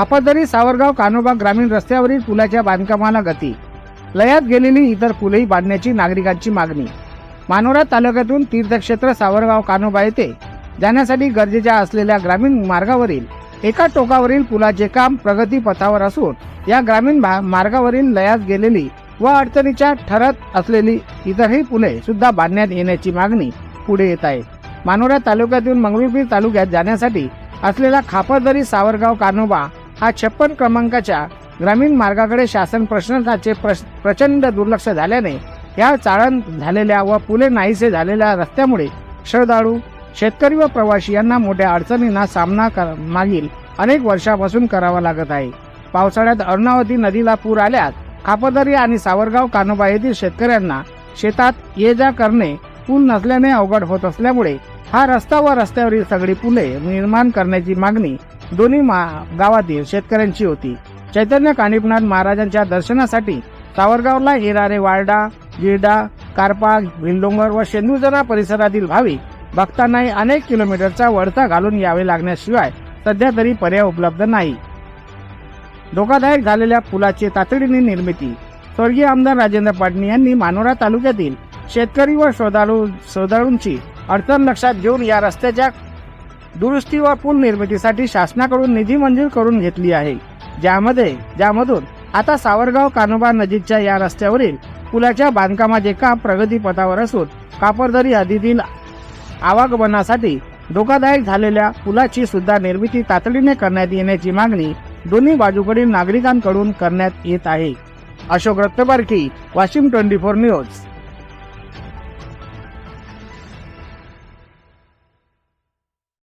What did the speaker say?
हापादरी सावरगाव कानोबा ग्रामीण रस्त्यावरील पुलाच्या बांधकामाला गती. लयात गेलेली इतर पुलही बांधण्याची नागरिकांची मागणी. मानोरा तालुक्यातून तीर्थक्षेत्र सावरगाव कानोबा येथे जाण्यासाठी गरजेच्या असलेल्या ग्रामीण मार्गावरील एका टोकावरील पुलाचे काम प्रगतीपथावर असून या ग्रामीण मार्गावरील लयात गेलेली व अडचणीच्या ठरत असलेली इतरही पुले सुद्धा बांधण्यात येण्याची मागणी पुढे येत आहे. मानोरा तालुक्यातून मंगरुळपीर तालुक्यात जाण्यासाठी असलेला खापरदरी सावरगाव कानोबा हा छप्पन क्रमांकाच्या ग्रामीण मार्गाकडे शासन प्रशासनाचे प्रश- प्रचंड दुर्लक्ष झाल्याने या चाळण झालेल्या व पुले नाहीसे झालेल्या रस्त्यामुळे श्रद्धाळू शेतकरी व प्रवासी यांना मोठ्या अडचणींना सामना मागील अनेक वर्षापासून करावा लागत आहे. पावसाळ्यात अर्णावती नदीला पूर आल्यास खापदरी आणि सावरगाव कानोबा येथील शेतकऱ्यांना शेतात ये जा करणे पूल नसल्याने अवघड होत असल्यामुळे हा रस्ता व रस्त्यावरील सगळी पुले निर्माण करण्याची मागणी दोन्ही मा- गावातील शेतकऱ्यांची होती. चैतन्य कानिपनाथ महाराजांच्या दर्शनासाठी सावरगावला येणारे वारडा गिरडा कारपा भिलडोंगर व शेंदुजरा परिसरातील भाविक भक्तांनाही अनेक किलोमीटरचा वळता घालून यावे लागण्याशिवाय सध्या तरी पर्याय उपलब्ध नाही. धोकादायक झालेल्या पुलाची तातडीने निर्मिती. स्वर्गीय आमदार राजेंद्र पाटणी यांनी मानोरा तालुक्यातील शेतकरी व श्रद्धाळू श्रद्धाळूंची अडचण लक्षात घेऊन या रस्त्याच्या दुरुस्ती व पुनर्निर्मितीसाठी निर्मितीसाठी शासनाकडून निधी मंजूर करून घेतली आहे. ज्यामध्ये ज्यामधून आता सावरगाव कानोबा नजीकच्या या रस्त्यावरील पुलाच्या बांधकामाचे काम प्रगतीपथावर असून कापरदरी हदीतील आवागमनासाठी धोकादायक झालेल्या पुलाची सुद्धा निर्मिती तातडीने करण्यात येण्याची मागणी दोन्ही बाजूकडील नागरिकांकडून करण्यात येत आहे. Ashok रत्नबारकी Washim twenty four news.